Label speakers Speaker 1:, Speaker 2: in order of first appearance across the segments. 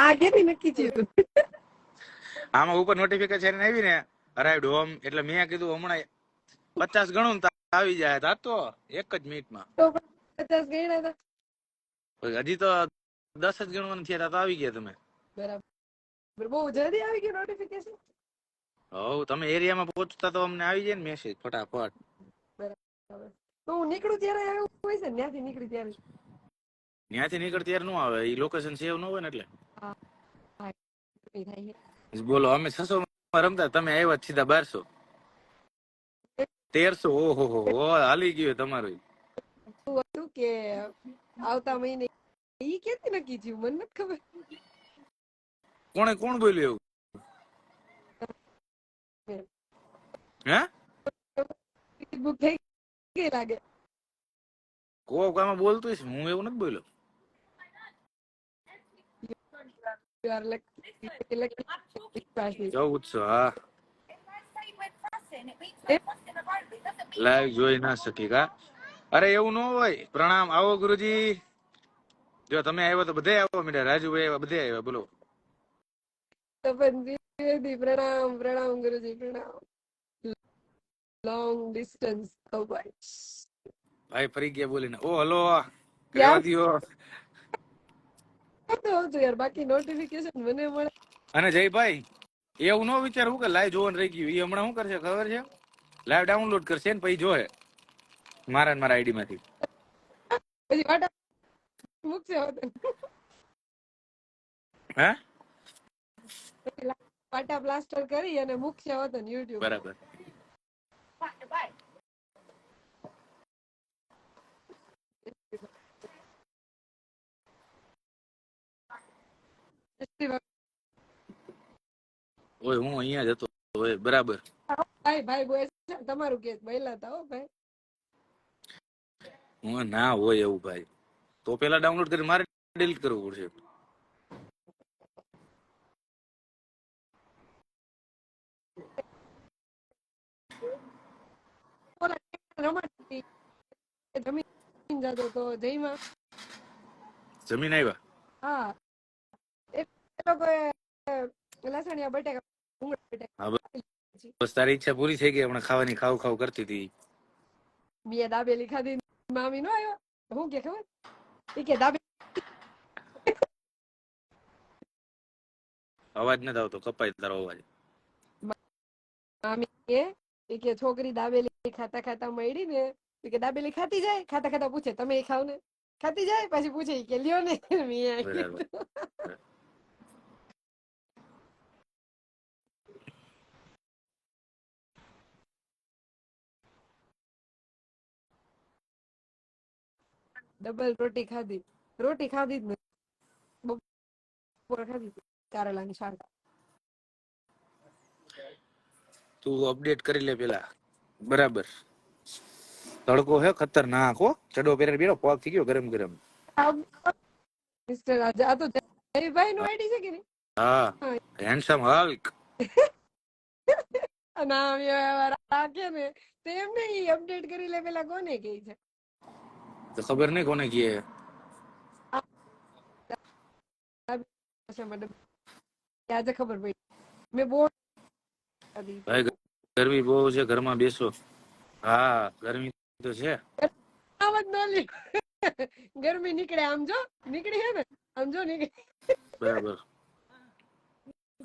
Speaker 1: આ કેથી નક્કી થયું.
Speaker 2: આમાં ઉપર નોટિફિકેશન આવી ને અરાઈવડ હોમ એટલે મેં કીધું હમણાં પચાસ ગણું આવી જાય. તા તો એક જ મિનિટમાં.
Speaker 1: પચાસ ગણ્યા હતા
Speaker 2: હજી તો દસ જ ગણવાનું થયા તા તો આવી ગયા તમે.
Speaker 1: બરાબર. બહુ જલ્દી આવી ગયું નોટિફિકેશન
Speaker 2: હોવ તમે એરિયામાં પહોંચતા તો અમને આવી જાય ને મેસેજ ફટાફટ.
Speaker 1: તો હું નીકળું ત્યારે આવ્યું હોય છે ત્યાંથી નીકળી ત્યારે.
Speaker 2: ત્યાંથી નીકળતી ત્યારે નો આવે. એ લોકેશન સેવ ન હોય ને એટલે. બોલો અમે છસો માં રમતા તમે આવ્યા સીધા બારસો. તેરસો? ઓહો હો હો હાલી ગયું તમારું
Speaker 1: હતું કે આવતા મહિને ઈ કેતી નક્કી થયું? મને નથી ખબર.
Speaker 2: કોણે કોણ બોલ્યું એવું? હે?
Speaker 1: બુક થઈ ગઈ લાગે.
Speaker 2: કોક આમાં બોલતું હું એવું નથી બોલ્યો.
Speaker 1: You are lucky- lucky.
Speaker 2: ચૌદસો હા લાઈવ જોઈ ના શકી કા અરે એવું ન હોય પ્રણામ આવો ગુરુજી જો તમે આવ્યો તો બધે આવો મીડા રાજુભાઈ આવ્યા બધે આવ્યા બોલો
Speaker 1: તપન દ્વિવેદી પ્રણામ પ્રણામ ગુરુજી પ્રણામ લોંગ ડિસ્ટન્સ ઓ ભાઈ
Speaker 2: ભાઈ ફરી ગયા બોલીને ઓ હલો કહેવા દ્યો
Speaker 1: તો યાર બાકી નોટિફિકેશન મને મળે.
Speaker 2: અને જયભાઈ એવું ન વિચારવું કે લાઈવ જોવાનું રહી ગયું. એ હમણાં શું કરશે ખબર છે? લાઈવ ડાઉનલોડ કરશે ને પછી જોહે મારા ને મારા આઈડી માંથી.
Speaker 1: પછી વાટા મૂકશે
Speaker 2: હે?
Speaker 1: વાટા પ્લાસ્ટર કરી અને મૂકશે વતન યુટ્યુબ
Speaker 2: બરાબર. ઓય હું અહીંયા જ હતો. ઓય બરાબર.
Speaker 1: ભાઈ ભાઈ બોય તમારું કે પહેલા તા હો ભાઈ.
Speaker 2: હું ના હોય એવું ભાઈ. તો પેલા ડાઉનલોડ કરી મારે ડિલીટ કરવું પડશે.
Speaker 1: જમીન
Speaker 2: આવ્યા
Speaker 1: હા. લોકોએ લસણિયા બટેકા
Speaker 2: હા, બસ તારી ઈચ્છા પૂરી થઈ ગઈ. હમણાં ખાવાની ખાવ ખાવ કરતી હતી.
Speaker 1: બે દાબેલી ખાધી. મામી નો આવ્યો હું કે ખબર? એ કે દાબે
Speaker 2: અવાજ ન આવતો. કપાય તારો અવાજ.
Speaker 1: મામી કે ઈ કે છોકરી દાબેલી ખાતા ખાતા મળી ને એ કે દાબેલી ખાતી જાય? ખાતા ખાતા પૂછે તમે એ ખાવ ને ખાતી જાય? પછી પૂછે કે લ્યો ને. મેં ડબલ રોટી ખાધી. રોટી ખાધી જ નહીં બપોર ખાધી કારેલાની શાક.
Speaker 2: તું અપડેટ કરી લે પેલા. બરાબર. તડકો હે ખતરનાક હો. ચડો પેરે બેરો પોક થઈ ગયો ગરમ ગરમ.
Speaker 1: મિસ્ટર આ તો જયભાઈ નું આઈડી છે કે નહીં?
Speaker 2: હા. હેન્ડસમ હલ્ક
Speaker 1: એ રાખે ને. તો એમને અપડેટ કરી લે પેલા કોને કે છે?
Speaker 2: તો ખબર નહીં કોને કીએ
Speaker 1: આજે ખબર પડી. મેં બહુ
Speaker 2: ભાઈ ગરમી બહુ છે ઘરમાં બેસો. હા ગરમી તો છે.
Speaker 1: ગરમી નીકળે આમ જો નીકળી હે ને આમ જો નીકળી.
Speaker 2: બરાબર.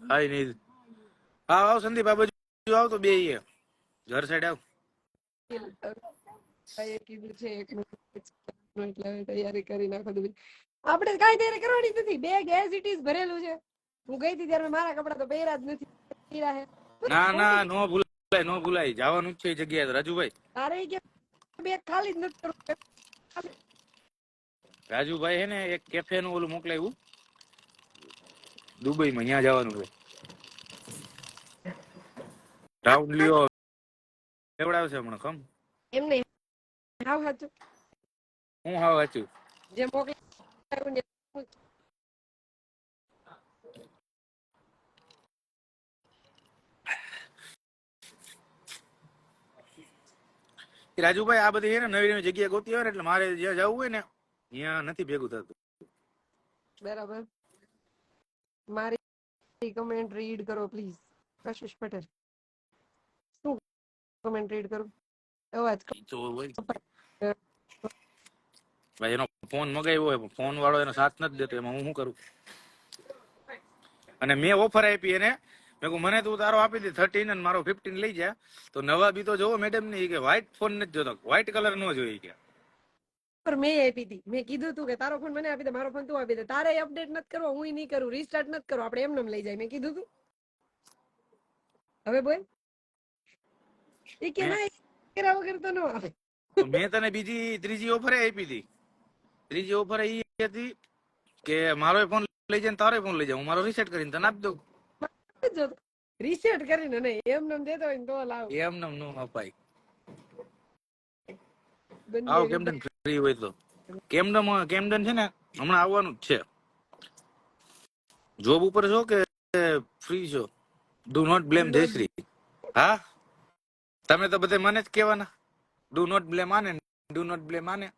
Speaker 2: હાય નહીં. આવ આવ સંદીપ આ બાજુ આવ તો બે ઘર સાઈડ આવ.
Speaker 1: ભાઈએ કીધું છે એટલે તૈયારી કરી નાખો બધી. આપણે કાંઈ તૈયારી કરવાની નથી. બેગ એઝ ઇટ ઇઝ ભરેલું છે. હું ગઈ હતી ત્યારે મારા કપડા તો પહેર્યા જ નથી. પહેર્યા હે
Speaker 2: ના ના નો ભૂલાય નો ભૂલાય. જવાનું છે જગ્યાએ રાજુભાઈ.
Speaker 1: તારે કે બેગ ખાલી જ નથી કરવું?
Speaker 2: રાજુભાઈ હે ને એક કેફે નું ઓલું મોકલાવ્યું દુબઈ માં ત્યાં જવાનું છે. રાઉન્ડ લ્યો એવડાવશે હમણાં કમ
Speaker 1: એમ નહીં. હાવ હતું
Speaker 2: હું હાવ હતું
Speaker 1: જે મોકલાયું
Speaker 2: રાજુભાઈ આ બધી છે ને નવી નવી જગ્યા ગોતી હોય એટલે મારે જ્યાં જવું હોય ને ત્યાં નથી ભેગું થતું.
Speaker 1: બરાબર. મારી કમેન્ટ રીડ કરો પ્લીઝ કશિશ પટેલ. શું કમેન્ટ રીડ કરું? અવાજ
Speaker 2: તો હોય ભાઈ એનો ફોન મગાવ્યો હોય ફોન વાળો એનો સાથ નથી દેતો એમાં હું શું કરું? અને મેં ઓફર આપી એને. મેં કહું મને તું તારો આપી દે થર્ટીન અને મારો ફિફ્ટીન લઈ જા. તો નવા બી તો જોવો મેડમ ને કે વ્હાઈટ ફોન નથી જોતો વ્હાઈટ કલર નો જોઈએ કે.
Speaker 1: પર મેં આપી હતી મેં કીધું તું કે તારો ફોન મને આપી દે મારો ફોન તું આપી દે. તારે અપડેટ નથી કરવો હું નહીં કરું રીસ્ટાર્ટ નથી કરો આપણે એમને એમ લઈ જાય. મેં કીધું તું. હવે બોલ. એ કે ના એ કરતો ન આવે.
Speaker 2: મેં તને બીજી ત્રીજી ઓફર આપી હતી ત્રીજી ઓફર એ હતી કે મારો ફોન લઈ જાય તારો ફોન લઈ જાય હું મારો રીસેટ કરીને તને આપી દઉં?
Speaker 1: રીસેટ કરીને નહીં એમ નમ દેતો હોય તો લાવ.
Speaker 2: એમ નમ નો અપાય. આવો કેમડન ફ્રી હોય તો? કેમડન કેમડન છે ને હમણાં આવવાનું જ છે. જોબ ઉપર છો કે ફ્રી છો? Do not blame Jayshree. હા? તમે તો બધે મને જ કહેવાના. ડુ નોટ બ્લેમ આને ડુ નોટ બ્લેમ આને.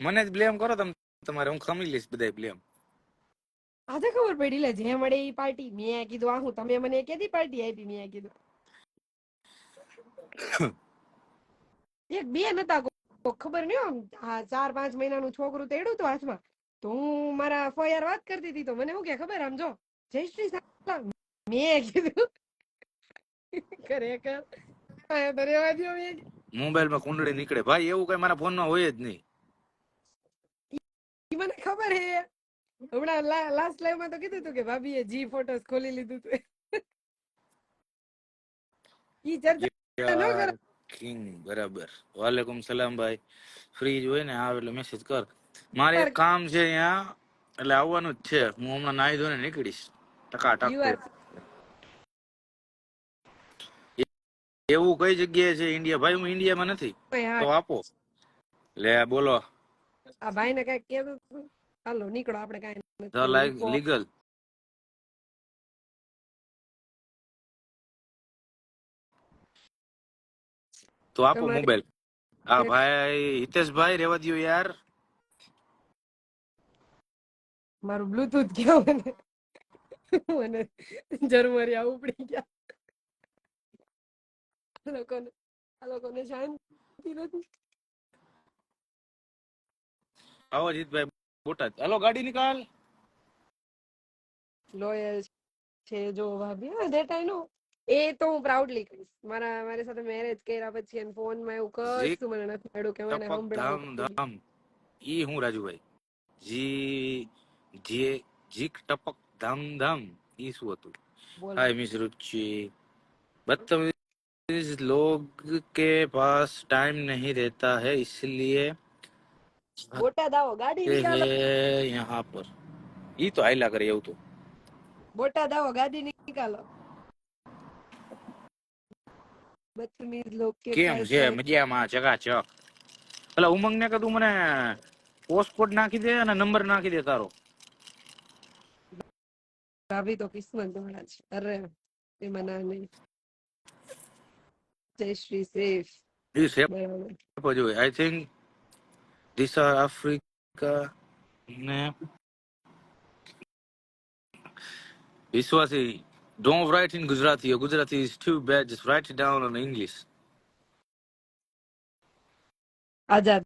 Speaker 2: મને જ બ્લેમ કરો તમે. તમારે હું ખમી લઈશ બધા બ્લેમ
Speaker 1: આજે ખબર પડી લે જે મળે એ પાર્ટી મેં કીધું આ હું તમે મને કેદી પાર્ટી આપી? મેં કીધું. એક બે નતા ખબર નહીં આમ આ ચાર પાંચ મહિનાનું છોકરું તેડું તો હાથમાં. તો હું મારા ફોયાર વાત કરતી હતી તો મને હું કે ખબર આમ જો જય શ્રી સાલા. મેં કીધું ખરેખર. આ તો રેવા દ્યો મેં. કીધું.
Speaker 2: મોબાઈલમાં કુંડળી નીકળે. ભાઈ એવું કઈ મારા ફોનમાં હોય જ નહીં.
Speaker 1: મને ખબર હે. હમણાં લાસ્ટ લાઈવમાં તો કીધું હતું કે ભાભીએ જી ફોટોસ ખોલી લીધું હતું ઈ ચર્ચા ન કરો.
Speaker 2: કિંગ બરાબર. વાલેકુમ સલામ ભાઈ. ફ્રી જ હોય ને આવે એટલે મેસેજ કર. મારે એક કામ છે અહીંયા એટલે આવવાનું જ છે. હું હમણાં નાહી ધોઈને નીકળીશ. ટકા
Speaker 1: ટક
Speaker 2: એવું કઈ જગ્યાએ છે? ઇન્ડિયા ભાઈ હું ઇન્ડિયામાં નથી. તો આપો. લે બોલો.
Speaker 1: આ ભાઈ ને કઈ કેવું. હાલો નીકળો આપણે કઈ
Speaker 2: લીગલ તો આપો મોબાઈલ આ ભાઈ હિતેશભાઈ રેવા દો યાર.
Speaker 1: મારું બ્લૂટૂથ ક્યાં મને. મને જરમરિયા ઉપડી ગયા. લોકોને આ લોકોને શાંતિ નથી.
Speaker 2: આવો જીતભાઈ બોટાદ હાલો ગાડી નિકાલ
Speaker 1: લોયલ છે જો ભાભી હા ધેટ આઈ નો એ તો હું પ્રાઉડલી કહીશ મારા મારી સાથે મેરેજ કર્યા પછી અને ફોન માં એવું
Speaker 2: જી.
Speaker 1: કશું મને નથી મળ્યું કે મને
Speaker 2: ટપક ધામ
Speaker 1: સંભળાવું
Speaker 2: ધામ ઈ હું રાજુભાઈ જી જે જીક ટપક ધામ ધામ ઈ શું હતું
Speaker 1: બોલો
Speaker 2: हाय मिस रुचि बदतमीज लोग के पास टाइम नहीं रहता है इसलिए
Speaker 1: બોટાદ આવો ગાડી
Speaker 2: યહાં પર. ઈ તો આયલા કરે એવું તો.
Speaker 1: બોટાદ આવો ગાડી નીકાલો બદતમીઝ લોક
Speaker 2: કેમ છે? મજામાં ચકાચક પેલા ઉમંગ ને કદું મને પોસ્ટકોડ નાખી દે અને નંબર નાખી દે તારો.
Speaker 1: ભાભી તો કિસ્મત ગમણા છે. અરે એ મને નહીં.
Speaker 2: Jay Shree
Speaker 1: safe
Speaker 2: safe I think this are Africa. Ne. વિશ્વાસી Don't write in Gujarati. Your Gujarati is too bad. Just write it down in English.
Speaker 1: Azad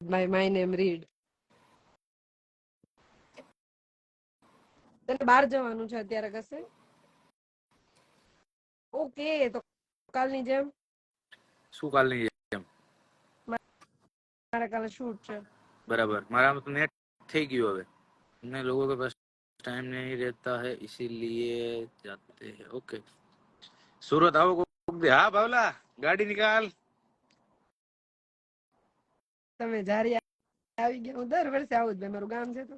Speaker 1: my my name read. તને બહાર જવાનું છે અત્યારે કશે ઓકે તો કાલની જેમ
Speaker 2: શું કાલની જેમ
Speaker 1: મારે કાલે શૂટ છે
Speaker 2: બરાબર મારા તો નેટ થઈ ગયું હવે ને લોકો કે પાસ टाइम नहीं रहता है इसीलिए जाते हैं ओके सूरत आओ कोक दे हाँ बावला गाड़ी निकाल
Speaker 1: તમે જારી આવી ગયા હું દર વર્ષે આવું જ ભાઈ મારું ગામ છે તો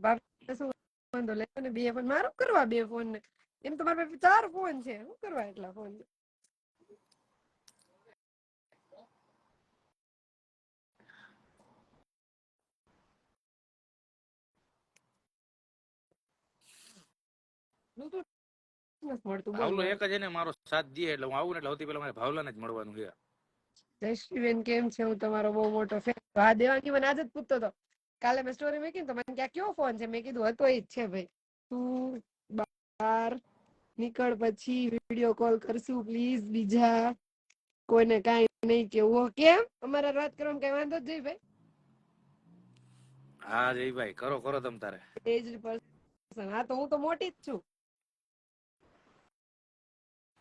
Speaker 1: બાપ શું વાંધો લે ને બે ફોન મારું કરવા બે ફોન ને એમ તો મારા પાસે ચાર ફોન છે શું કરવા એટલા ફોન
Speaker 2: ભાવલો એક જ એને મારો સાથ દે એટલે હું આવું ને એટલે સૌથી પહેલા મારે ભાવલાને જ મળવાનું છે.
Speaker 1: જયશ્રીબેન કેમ છે? હું તમારો બહુ મોટો ફેન હા દેવાંગી મને આજે જ પૂછતો હતો. કાલે મેં સ્ટોરી મૂકી તો મને ક્યાં કયો ફોન છે? મેં કીધું હતો એ જ છે ભાઈ. તું બાર નીકળ પછી વીડિયો કોલ કરશું પ્લીઝ બીજા કોઈને કાંઈ નહીં કેવું. કેમ? અમારા વાત કરવામાં કઈ વાંધો જ નહીં ભાઈ.
Speaker 2: હા જયભાઈ કરો કરો તમ તારે.
Speaker 1: એજ પર્સન હા તો હું તો મોટી જ છું.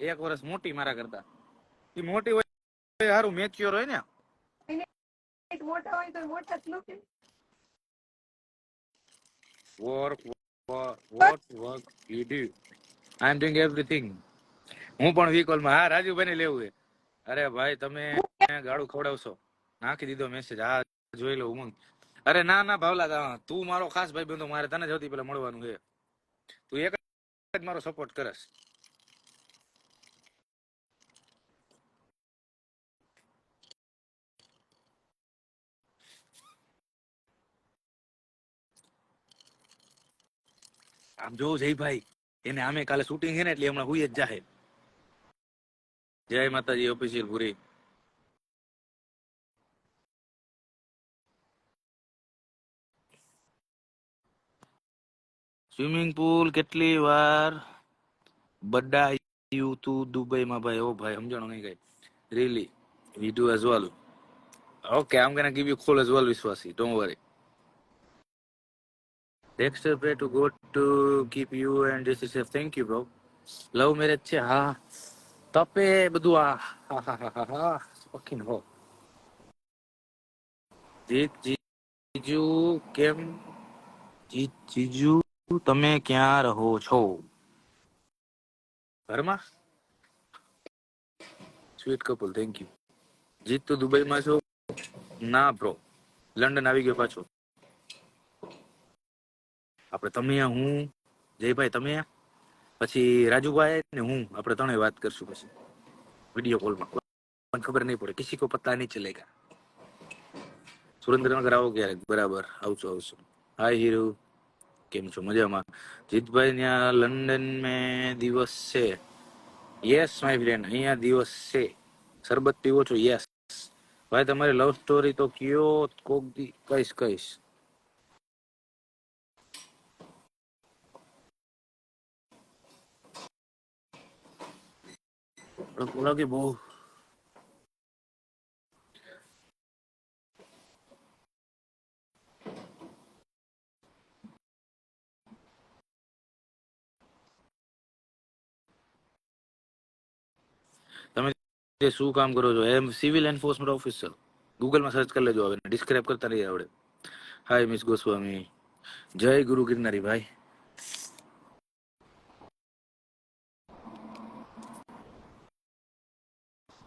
Speaker 2: એક વર્ષ મોટી મારા કરતા. એ મોટી હોય સારું મેચ્યોર હોય ને. Work what what work, you do. I am doing હું પણ વીકોલમાં, હા રાજુભાઈ ને લેવું છે. અરે ભાઈ, તમે ગાડું ખવડાવશો. નાખી દીધો મેસેજ હા, જોઈ લો, ઉમંગ. અરે ના ના, ભાવલા તું મારો ખાસ ભાઈ બંધો મારે તને સૌથી પેલા મળવાનું છે. તું એક જ મારો સપોર્ટ કરસ. આમ જો ભાઈ, એને આમે કાલે શૂટિંગ છે ને એટલે હમણાં હુઈ જ જાહે. જય માતાજી ઓફિશિયલ પૂરી સ્વિમિંગ પુલ કેટલી વાર બડાયું તું દુબઈમાં ભાઈ? ઓ ભાઈ, સમજણો નહીં કઈ. Really we do as well okay I'm gonna give you ખોલ as well વિશ્વાસી. Don't worry Pray to God to keep you and this is safe. Thank you, bro. Love marriage છે હા તપે બધું આ હા હા હા હા હો જીત જીજુ કેમ જીત જીજુ તમે ક્યાં રહો છો ઘરમાં સ્વીટ કપલ થેન્ક યુ જીત તો દુબઈમાં છો ના બ્રો લંડન આવી ગયો પાછો આપણે તમે હું, જયભાઈ તમે પછી રાજુભાઈ ને હું, આપણે ત્રણેય વાત કરશું પછી. વીડિયો કોલમાં પણ ખબર નહીં પડે. કિસી કો પતા નહીં ચલેગા. સુરેન્દ્રનગર આવો ક્યારેક? બરાબર. આવશું આવશું. હાય હીરો કેમ છો? મજામાં? જીતભાઈ ત્યાં લંડન મેં દિવસ છે. યસ માય ફ્રેન્ડ અહીંયા દિવસ છે. શરબત પીવો છો? યસ ભાઈ, તમારી લવ સ્ટોરી તો કયો? કોક દી કહીશ કહીશ. તડકો que bom. તમે શું કામ કરો છો? એમ સિવિલ એન્ફોર્સમેન્ટ ઓફિસર ગૂગલમાં સર્ચ કરી લેજો હવે. ડિસ્ક્રાઇબ કરતા નહીં આવડે હાય મિસ ગોસ્વામી જય ગુરુ ગિરનારી ભાઈ.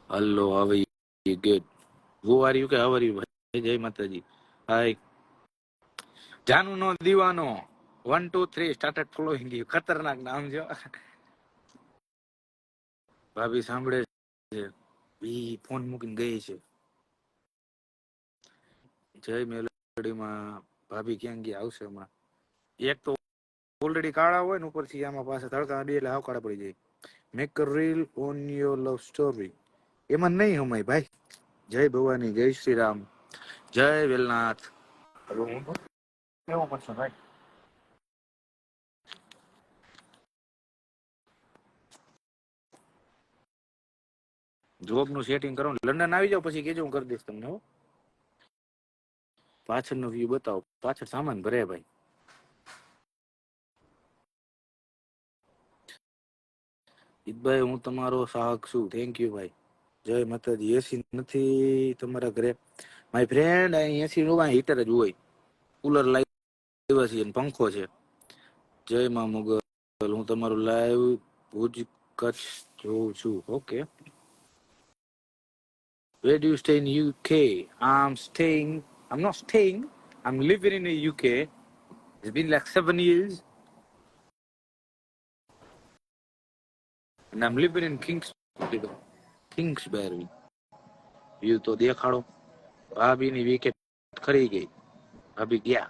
Speaker 2: Hello how you good who are you કે હાવ આર યુ ભાઈ જય માતાજી હાય જાનુ નો દીવાનો. One two three started following you ખતરનાક નામ છે. ભાભી સાંભળે છે. બી ફોન મૂકીને ગઈ છે. જય મેલોડીમાં. ભાભી ક્યાં ગયા? આવશે હમણાં. એક તો ઓલરેડી કાળા હોય ને ઉપરથી આમાં પાસે તડકા અડી એટલે હાવ પડી જાય. Make a reel on your love story એમાં નહીં હમાય ભાઈ. જય ભવાની જય શ્રી રામ જય વેલનાથ. કેવો પડશે ભાઈ. જોબનું સેટિંગ કરો લંડન આવી જાવ પછી કેજો હું કરી દઈશ તમને હો. પાછળનો વ્યૂ બતાવો. પાછળ સામાન ભરે ભાઈ. ઈદભાઈ હું તમારો સાહક છું. થેન્ક યુ ભાઈ. જય માતાજી એસી નથી તમારા ઘરે માય ફ્રેન્ડ અહીં એસી નું હીટર જ હોય કુલર લાવ્યા છીએ અને પંખો છે જય માં મુગલ હું તમારું લાઈવ ભુજ કચ્છ જોઉં છું okay Where do you stay in UK? I'm staying. I'm not staying. I'm living in the UK. It's been like seven years, and I'm living in Kingsbury. Kingsbury. View તો દેખાડો. ભાભીની વિકેટ ખરી ગઈ. ભાભી ગયા.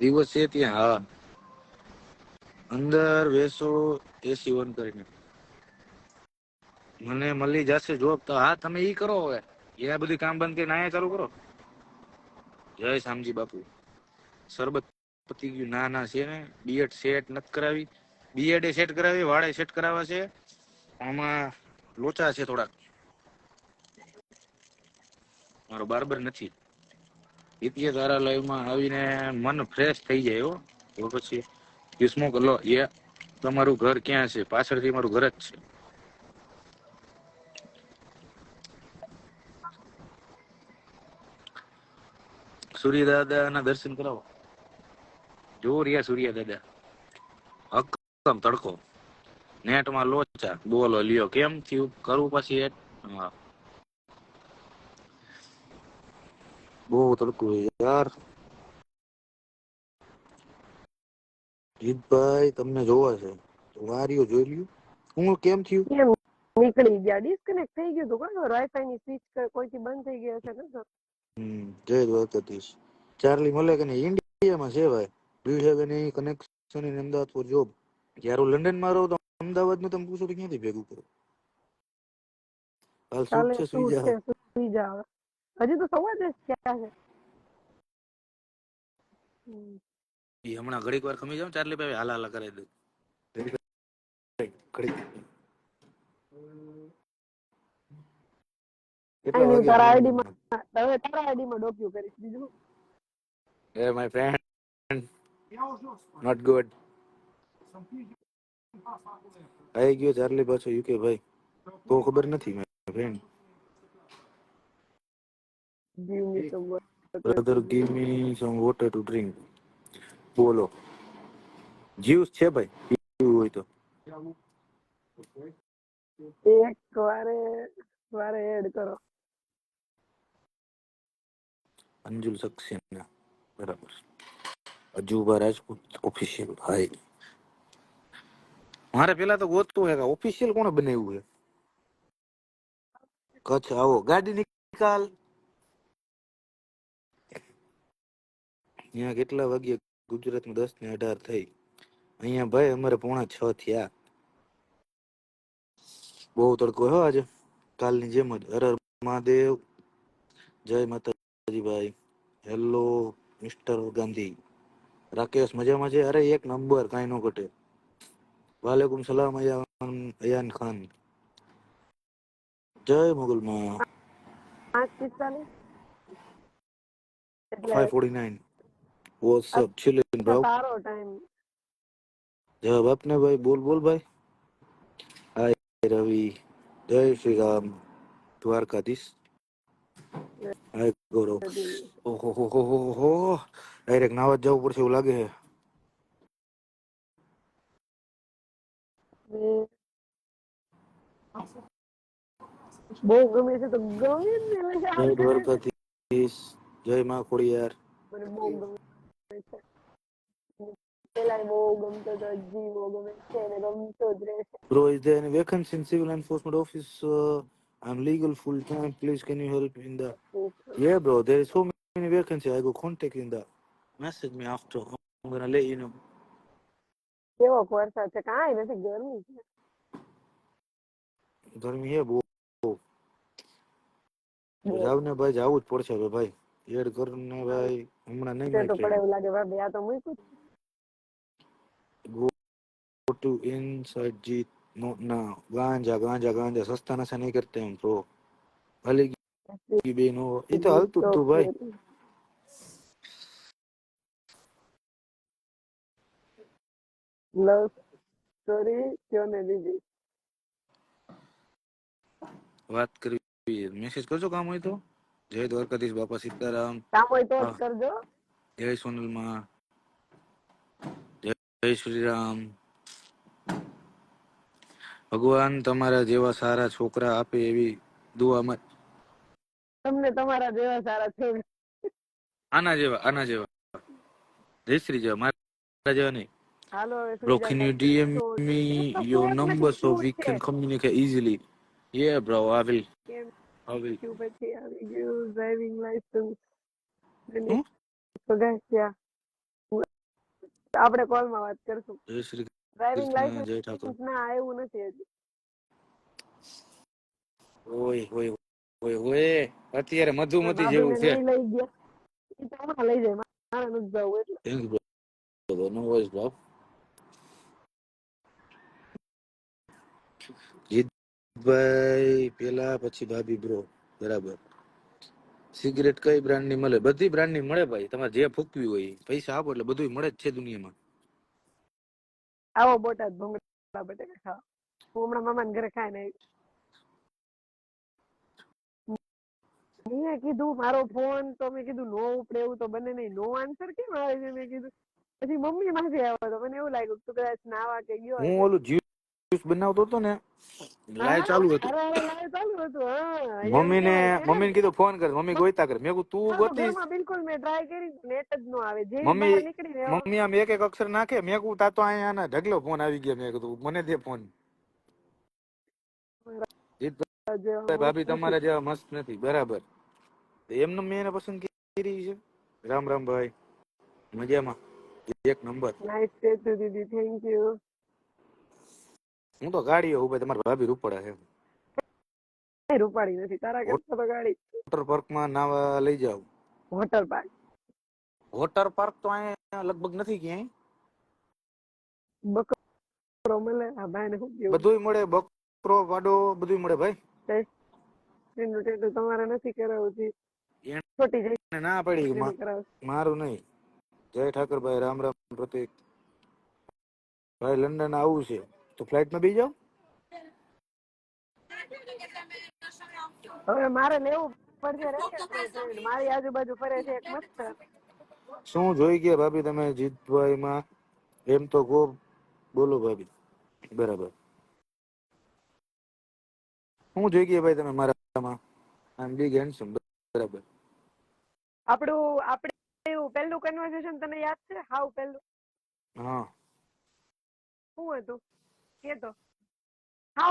Speaker 2: દિવસ છે ત્યાં હા. અંદર વેસો એસી ઓન કરીને. મને મળી જશે જોબ તો હા, તમે ઈ કરો હવે. એ બધું કામ બંધ કરીને અહીંયા ચાલુ કરો. જય શામજી બાપુ. સરબત પતી ગયું. ના ના, છે ને. બીએડ સેટ નથી કરાવી. બીએડ સેટ કરાવી, વાળે સેટ કરાવવા છે. આમાં લોચા છે થોડાક. મારો બારબર નથી. દ્વિતીય તારા લાઈવમાં આવીને મન ફ્રેશ થઈ જાય હો. પછી યુસ્મો લો, એ તમારું ઘર ક્યાં છે? પાછળથી મારું ઘર જ છે. સૂર્ય દાદાના દર્શન કરાવો. જો રહ્યા સૂર્ય દાદા તડકો. નેટમાં લોચા બોલો લ્યો કેમ થયું? કરવું પછી બહુ તડકું યાર. જીતભાઈ તમને જોવા છે. વારીઓ જોઈ લ્યો. હું કેમ થયું?
Speaker 3: નીકળી ગયા. ડિસ્કનેક્ટ થઈ ગયું તો કોઈ વાઈફાઈ ની સ્વિચ કોઈથી બંધ થઈ ગયા છે ને
Speaker 2: હમ જય દ્વારકાધીશ. ચાર્લી મળે કે નહીં? ઇન્ડિયામાં છે ભાઈ. Do have any connection in Ahmedabad for job જ્યારે હું લંડનમાં રહું તો અમદાવાદનું તમે પૂછો તો ક્યાંથી ભેગું કરો? હાલ શું છે સુઈ
Speaker 3: છે સુઈ જાવ હજી તો સવાર દસ ક્યાં છે. હમ.
Speaker 2: હમણાં ઘડીક વાર ખમી જાવ ચાર્લી ભાઈ હાલ હાલ કરાવી દઉં. ઘડીક
Speaker 3: તારા
Speaker 2: વાગે
Speaker 3: ID માં હવે તારા આઈડી માં ડોક્યુ કરીશ બીજું.
Speaker 2: એ માય ફ્રેન્ડ નોટ ગુડ આવી ગયો ચાર્લી પાછો યુકે ભાઈ. તો ખબર નથી my friend
Speaker 3: give me some water.
Speaker 2: Me water to drink બોલો. જ્યુસ છે ભાઈ? પીવું હોય તો.
Speaker 3: એક વારે વારે એડ કરો.
Speaker 2: અંજુલ સક્સેના. બરાબર. અજુબા રાજપૂત ઓફિશિયલ હાય મારે પેલા તો ગોતવું હે કે ઓફિશિયલ કોણે બનાવ્યું છે કચ્છ, આવો, ગાડી નિકાલ. અહીંયા કેટલા વાગ્યે ગુજરાતમાં દસ ને અઢાર થઈ. અહીંયા ભાઈ અમારે પોણા છ થયા. બહુ તડકો હો આજે. કાલની જેમ જ. હર મહાદેવ. જય માતાજી ભાઈ. Hello mister Gandhi. રાકેશ, મજામાં છે? અરે એક નંબર કાંઈ નો ઘટે. વાલેકુમ સલામ અયાન અયાન ખાન જય મુગલમાં
Speaker 3: પાંચ પિસ્તાલીસ એટલે
Speaker 2: five forty nine what's up chilling bro
Speaker 3: સારો ટાઈમ
Speaker 2: જવાબ આપને ભાઈ બોલ બોલ ભાઈ હાય રવિ જય શ્રી રામ દ્વારકાધીશ હાય ગૌરવ ઓહો હો હો હો હો ડાયરેક્ટ નાવા જ જવું પડશે એવું લાગે છે
Speaker 3: બહુ ગમે છે તો ગમે જ ને એટલે
Speaker 2: જય
Speaker 3: આમ કરે છે.
Speaker 2: દ્વારકાધીશ જય માં ખોડિયાર
Speaker 3: મને બહુ ગમે છે પેલા બહુ ગમતો તો હજી બહુ ગમે છે અને ગમતો જ રહેશે
Speaker 2: Bro, is there any vacancy in civil enforcement office? Uh, I'm legal full time. Please, can you help in the? Yeah, bro. There is so many vacancy. I go contact in the. Message me after. I'm gonna let you know.
Speaker 3: કેવો વરસાદ છે કાંઈ નથી ગરમી છે
Speaker 2: ગરમી છે બહુ. જાવ ને ભાઈ જાવું જ પડશે હવે ભાઈ એડ કર ને ભાઈ હમણાં નહીં
Speaker 3: તો પડે એવું લાગે ભાભી આ તો મૂક્યું
Speaker 2: ગો ટુ ઇનસાઇડ jeet નો ના ગાંજા ગાંજા ગાંજા સસ્તા નશા નહીં કરતે એમ પ્રો હલી ગઈ બે નો એ તો હાલતું તું ભાઈ
Speaker 3: લવ સ્ટોરી કયો ને બીજી?
Speaker 2: વાત કરવી મેસેજ કરજો કામ હોય તો. જય દ્વારકાધીશ બાપા સીતારામ.
Speaker 3: કામ હોય તો કરજો.
Speaker 2: જય સોનલમાં. જય શ્રી રામ ભગવાન તમારા જેવા સારા છોકરા આપે એવી દુઆમાં.
Speaker 3: તમને તમારા જેવા સારા છે
Speaker 2: આના જેવા આના જેવા. જય શ્રી જેવા મારા જેવા નહીં. Bro,
Speaker 3: જાઓ.
Speaker 2: can you DM
Speaker 3: તો
Speaker 2: me
Speaker 3: તો
Speaker 2: your
Speaker 3: cute
Speaker 2: number
Speaker 3: નથી,
Speaker 2: so
Speaker 3: cute
Speaker 2: we
Speaker 3: છે.
Speaker 2: can communicate easily? Yeah, bro, I will.
Speaker 3: કેમ
Speaker 2: I will.
Speaker 3: થયું પછી આવી ગયું ડ્રાઇવિંગ લાયસન્સ
Speaker 2: હું?
Speaker 3: આપણે કોલમાં વાત કરશું
Speaker 2: જય શ્રી
Speaker 3: ડ્રાઇવિંગ
Speaker 2: કૃષ્ણ જય ઠાકોર
Speaker 3: લાયસન્સ ના આવ્યું નથી હજી
Speaker 2: ઓય ઓય ઓય ઓય અત્યારે મધુમતી જેવું
Speaker 3: બાબુને
Speaker 2: છે
Speaker 3: નહીં લઈ ગયા ઈ તો હમણાં લઈ જાય મારે નથી જવું એટલે
Speaker 2: thank you brother no voice bro Jitbhai પેલા પછી ભાભી બ્રો બરાબર. સિગરેટ કઈ બ્રાન્ડની મળે? બધી બ્રાન્ડની મળે ભાઈ. તમારે જે ફૂકવી હોય પૈસા આપો એટલે બધું મળે જ છે દુનિયામાં.
Speaker 3: આવો બોટાદ ભૂંગળા બટેકા ખાવા. હું હમણાં મામાના ઘરે ખાઈને આવી. મેં કીધું મારો ફોન તો મેં કીધું નો ઉપડે એવું તો બને નહીં. નો આન્સર કેમ આવે છે? મેં કીધું. પછી મમ્મી માંથી આવ્યો તો મને એવું લાગ્યું તું કદાચ નાવા કે ગયો
Speaker 2: હું. ઓલું જ્યુસ બનાવતો હતો ને લાઈવ ચાલુ હતું. મમ્મીને મમ્મીને કીધું ફોન કર. મમ્મી ગોઈતા કર મેં કીધું તું ગોતીશ.
Speaker 3: બિલકુલ મેં ટ્રાય કરી નેટ જ નો આવે. જે
Speaker 2: મમ્મી મમ્મી આમ એક એક અક્ષર નાખે. મેં કહું તા તો અહીંયા ના ઢગલો ફોન આવી ગયો. મેં કીધું મને દે ફોન. ભાભી તમારા જેવા મસ્ત નથી. બરાબર. એમને મેં એને પસંદ કરી છે. રામ રામ ભાઈ. મજામાં. એક નંબર.
Speaker 3: નાઇસ ટેટુ દીદી. થેન્ક યુ
Speaker 2: હું તો ગાડીઓ ઉભે તમારા ભાભી રૂપડા છે
Speaker 3: રૂપાડી નથી તારા કરતા તો ગાડી.
Speaker 2: વોટર પાર્કમાં નાવા લઈ જાવ
Speaker 3: વોટર પાર્ક?
Speaker 2: વોટર પાર્ક તો અહીંયા લગભગ નથી ક્યાંય.
Speaker 3: બકરો મળે આ ભાઈ ને શું
Speaker 2: બધુંય મળે બકરો વાડો બધુંય મળે ભાઈ.
Speaker 3: એનું ટેટુ તમારે નથી
Speaker 2: કરાવતી
Speaker 3: છોટી જઈ
Speaker 2: ના પડી મા- મારું નહીં. જય ઠાકરભાઈ રામ રામ પ્રતિક. ભાઈ લંડન આવું છે. તો ફ્લાઇટમાં બી જાવ
Speaker 3: હવે મારે લેવું પડશે મારી આજુબાજુ ફરે છે એક મસ્ત.
Speaker 2: શું જોઈ ગયા ભાભી તમે જીતભાઈ માં એમ તો ગો બોલો ભાભી. બરાબર. શું જોઈ ગયા ભાઈ તમે મારામાં? આમ બી હેન્ડસમ બરાબર.
Speaker 3: આપણું આપણે પહેલું કન્વર્સેશન તને યાદ છે? હાઉ પહેલું?
Speaker 2: હા.
Speaker 3: શું હતું? કેતો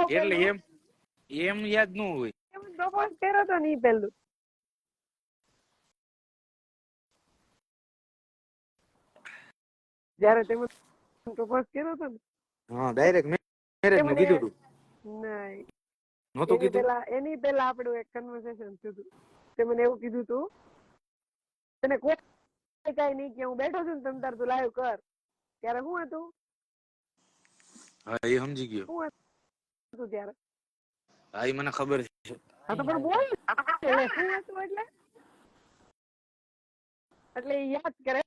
Speaker 2: એટલે એમ એમ યાદ ન હોય.
Speaker 3: એમ પ્રપોઝ કર્યો તો નહીં પેલું જ્યારે તે પ્રપોઝ કર્યો તો ને
Speaker 2: હા ડાયરેક્ટ
Speaker 3: મેરેજનું
Speaker 2: કીધું તું.
Speaker 3: નહીં.
Speaker 2: નહોતું
Speaker 3: એની
Speaker 2: કીધું?
Speaker 3: પેલા એની પેલા આપણું એક કન્વર્સેશન થયું હતું. તે મને એવું કીધું તું તને કોઈ કઈ નહીં કે હું બેઠો છું ને તમ તાર તું લાઈવ કર. ત્યારે શું હતું?
Speaker 2: હા એ સમજી ગયો.
Speaker 3: શું ત્યારે?
Speaker 2: હા એ મને ખબર છે.
Speaker 3: હા તો પણ બોલ એટલે શું હતું એટલે? એટલે યાદ કરે.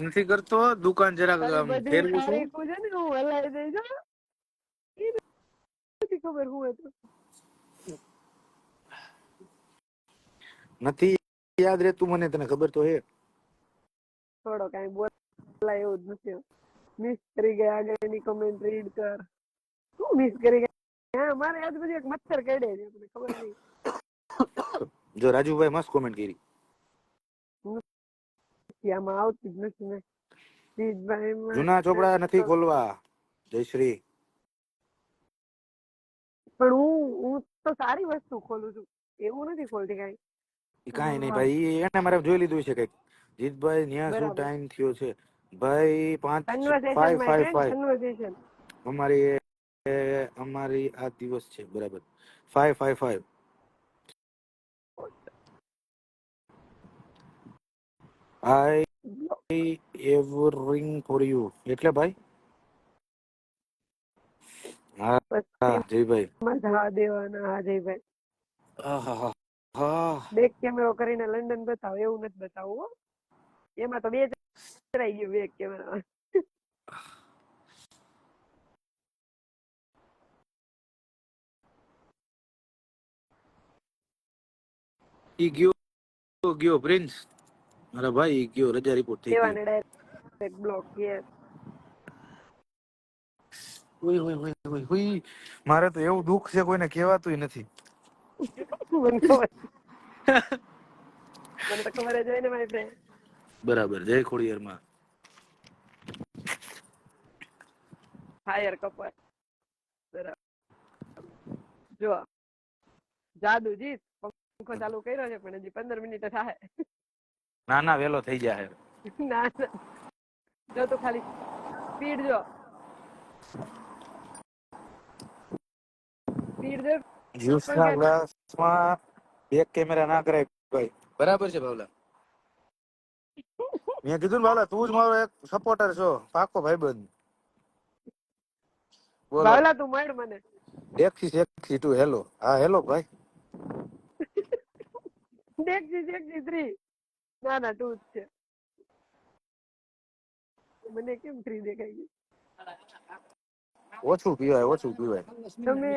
Speaker 2: નથી કરતો દુકાન જરાક ફેરવું છું.
Speaker 3: હું હલાવી દઈશ હો. નથી ખબર હું હતું.
Speaker 2: નથી યાદ રહેતું મને તને ખબર તો હે.
Speaker 3: થોડો કઈ બોલાય એવું જ નથી. મિસ કરી ગયા આગળની કોમેન્ટ રીડ કર. શું મિસ કરી ગયા? હા મારે આજ બધી એક મચ્છર કરડે છે મને ખબર નહીં.
Speaker 2: જો રાજુભાઈ મસ્ત કોમેન્ટ કરી.
Speaker 3: આમાં આવતી જ નથી ને. જીતભાઈ
Speaker 2: જૂના ચોપડા નથી ખોલવા. જયશ્રી
Speaker 3: પણ હું હું તો સારી વસ્તુ ખોલું છું. એવું નથી ખોલતી કઈ.
Speaker 2: કઈ કાંઈ નહીં ભાઈ એને મારે જોઈ લીધું છે કંઈક. જીતભાઈ ન્યા શું ટાઈમ થયો છે? ભાઈ પાંચ ફાઈવ ફાઈવ ફાઈવ અમારી અમારી આ દિવસ છે બરાબર. ફાઈવ ફાઈવ ફાઈવ આઈ એવરિંગ ફોર યુ એટલે ભાઈ? હા હા જયભાઈ
Speaker 3: મજા દેવાના હા જયભાઈ
Speaker 2: હા હા
Speaker 3: બેક કેમેરો કરીને લંડન બતાવો એવું નથી બતાવવું હો. એમાં તો બે ચડાઈ ગયું બેક કેમેરામાં
Speaker 2: ઈ ગયો ગયો પ્રિન્સ મારા ભાઈ ઈ ગયો રજા રિપોર્ટ થઈ ગઈ
Speaker 3: ડાયરેક્ટ બ્લોક યસ
Speaker 2: ઓય ઓય ઓય ઓય ઓય. મારે તો એવું દુઃખ છે કોઈને કહેવાતું નથી
Speaker 3: મને ખબર મને તો ખબર જ હોય ને મારી ફ્રેન્ડ
Speaker 2: બરાબર. જય ખોડિયારમાં.
Speaker 3: ફાયર કપર. બરાબર. જો જાદુ જીત પંખો ચાલુ કર્યો છે પણ હજી પંદર મિનિટ થાય.
Speaker 2: ના ના વેલો થઈ જાય
Speaker 3: ના ના. જો તો ખાલી સ્પીડ જો. સ્પીડ જો.
Speaker 2: જ્યુસના ગ્લાસમાં એક કેમેરા ના કરાય ભાઈ બરાબર છે ભાવલા મેં કીધું ને બાવલા તું જ મારો એક સપોર્ટર છો. પાકો ભાઈબંધ. બોલો.
Speaker 3: ભાવલા તું મળ મને.
Speaker 2: ડેક્સી સેક્સી ટુ હેલો. હા હેલો ભાઈ.
Speaker 3: દેખજી દેખજી થ્રી ના ના ટુ જ છે. મને કેમ થ્રી દેખાય ગઈ?
Speaker 2: ઓછું પીવાય ઓછું પીવાય.
Speaker 3: તમે